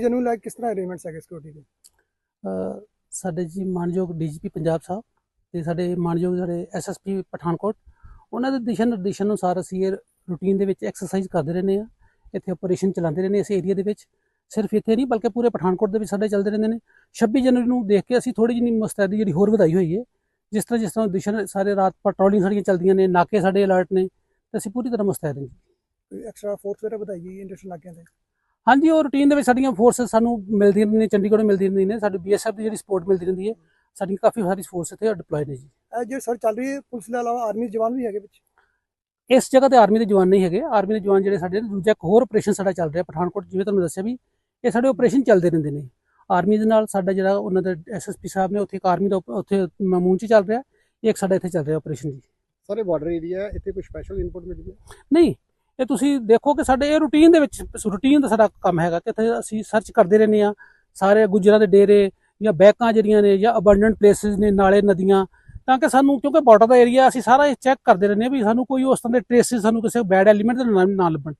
General ਲੈ ਕੇ ਕਿਸ ਤਰ੍ਹਾਂ ਅਰੇਂਜਮੈਂਟਸ ਹੈਗੇ ਸਿਕਿਉਰਿਟੀ ਦੇ? ਸਾਡੇ ਜੀ ਮਾਨਯੋਗ ਡੀਜੀਪੀ ਪੰਜਾਬ ਸਾਹਿਬ ਤੇ ਸਾਡੇ ਮਾਨਯੋਗ ਸਾਡੇ ਐਸਐਸਪੀ ਪਠਾਨਕੋਟ ਉਹਨਾਂ ਦੇ ਦਿਸ਼ਾ ਨਿਰਦੇਸ਼ਾਂ ਅਨੁਸਾਰ ਅਸੀਂ ਇਹ ਰੂਟੀਨ ਦੇ ਵਿੱਚ ਐਕਸਰਸਾਈਜ਼ ਕਰਦੇ ਰਹਿੰਦੇ ਆ ਇੱਥੇ ਆਪਰੇਸ਼ਨ ਚਲਾਉਂਦੇ ਰਹਿੰਦੇ ਇਸ ਏਰੀਆ ਦੇ ਵਿੱਚ। ਸਿਰਫ ਇੱਥੇ ਨਹੀਂ ਬਲਕਿ ਪੂਰੇ ਪਠਾਨਕੋਟ ਦੇ ਵਿੱਚ ਸਾਡੇ ਚੱਲਦੇ ਰਹਿੰਦੇ ਨੇ। 26 ਜਨਵਰੀ ਨੂੰ ਦੇਖ ਕੇ ਅਸੀਂ ਥੋੜੀ ਜਿਹੀ ਮੁਸਤੈਦੀ ਜਿਹੜੀ ਹੋਰ ਵਧਾਈ ਹੋਈ ਹੈ। ਜਿਸ ਤਰ੍ਹਾਂ ਜਿਸ ਤਰ੍ਹਾਂ ਦਿਸ਼ਾ ਸਾਰੇ ਰਾਤ ਪੈਟਰੋਲਿੰਗ ਸਾਡੀਆਂ ਚੱਲਦੀਆਂ ਨੇ ਨਾਕੇ ਸਾਡੇ ਅਲਰਟ ਨੇ ਤੇ ਅਸੀਂ ਪੂਰੀ ਤਰ੍ਹਾਂ ਮੁਸਤੈਦ ਹਾਂ ਕੋਈ ਐਕਸਟਰਾ ਫੋਰਸ ਵਗੈਰਾ ਵਧਾਈ ਗਈ ਇੰਡਸਟਰੀਅਲ ਇਲਾਕਿਆਂ ਤੇ? ਹਾਂਜੀ ਉਹ ਰੂਟੀਨ ਦੇ ਵਿੱਚ ਸਾਡੀਆਂ ਫੋਰਸਸ ਸਾਨੂੰ ਮਿਲਦੀਆਂ ਨੇ ਚੰਡੀਗੜ੍ਹ ਮਿਲਦੀਆਂ ਰਹਿੰਦੀਆਂ ਨੇ ਸਾਡੀ ਬੀਐਸਐਫ ਦੀ ਜਿਹੜੀ ਸਪੋਰਟ ਮਿਲਦੀ ਰਹਿੰਦੀ ਹੈ ਸਾਡੀ ਕਾਫੀ ਸਾਰੀ ਫੋਰਸ ਇੱਥੇ ਡਿਪਲੋਏ ਨੇ ਜੀ। ਇਹ ਜੇ ਸਰ ਚੱਲ ਰਹੀ ਹੈ ਪੁਲਿਸ ਦੇ ਇਲਾਵਾ ਆਰਮੀ ਜਵਾਨ ਵੀ ਹੈਗੇ ਵਿੱਚ? ਇਸ ਜਗ੍ਹਾ ਤੇ ਆਰਮੀ ਦੇ ਜਵਾਨ ਨਹੀਂ ਹੈਗੇ। ਆਰਮੀ ਦੇ ਜਵਾਨ ਜਿਹੜੇ ਸਾਡੇ ਨੇ, ਦੂਜਾ ਇੱਕ ਹੋਰ ਆਪਰੇਸ਼ਨ ਸਾਡਾ ਚੱਲ ਰਿਹਾ ਪਠਾਨਕੋਟ ਜਿਵੇਂ ਤੁਹਾਨੂੰ ਦੱਸਿਆ ਵੀ ਇਹ ਸਾਡੇ ਆਪਰੇਸ਼ਨ ਚੱਲਦੇ ਰਹਿੰਦੇ ਨੇ। ਆਰਮੀ ਦੇ ਨਾਲ ਸਾਡਾ ਜਿਹੜਾ ਉਹਨਾਂ ਦਾ ਐਸਐਸਪੀ ਸਾਹਿਬ ਨੇ ਉੱਥੇ ਇੱਕ ਆਰਮੀ ਦਾ ਉੱਥੇ ਮਾਮੂਨ ਚ ਚੱਲ ਰਿਹਾ। ਇਹ ਇੱਕ ਸਾਡਾ ਇੱਥੇ ਚੱਲ ਰਿਹਾ ਆਪਰੇਸ਼ਨ ਜੀ। ਸਾਰੇ ਬਾਰਡਰ ਏਰੀਆ ਇੱਥੇ ਕੋਈ ਸਪੈਸ਼ਲ ਇਨਪੁਟ ਮਿਲੀ ਹੈ? ਨਹੀਂ ਇਹ ਤੁਸੀਂ ਦੇਖੋ ਕਿ ਸਾਡੇ ਇਹ ਰੂਟੀਨ ਦੇ ਵਿੱਚ ਰੂਟੀਨ ਦਾ ਸਾਡਾ ਕੰਮ ਹੈਗਾ ਕਿ ਇੱਥੇ ਅਸੀਂ ਸਰਚ ਕਰਦੇ ਰਹਿੰਦੇ ਆ ਸਾਰੇ ਗੁੱਜਰਾਂ ਦੇ ਡੇਰੇ ਜਾਂ ਬੈਕਾਂ ਜਿਹੜੀਆਂ ਨੇ ਜਾਂ ਅਬੰਡੈਂਟ ਪਲੇਸਿਸ ਨੇ, ਨਾਲੇ ਨਦੀਆਂ, ਤਾਂ ਕਿ ਸਾਨੂੰ, ਕਿਉਂਕਿ ਬਾਰਡਰ ਦਾ ਏਰੀਆ ਅਸੀਂ ਸਾਰਾ ਇਹ ਚੈੱਕ ਕਰਦੇ ਰਹਿੰਦੇ ਆ ਵੀ ਸਾਨੂੰ ਕੋਈ ਉਸ ਤਰ੍ਹਾਂ ਦੇ ਟ੍ਰੇਸਿਸ ਸਾਨੂੰ ਕਿਸੇ ਬੈਡ ਐਲੀਮੈਂਟ ਦੇ ਨਾ ਨਾ ਲੱਭਣ।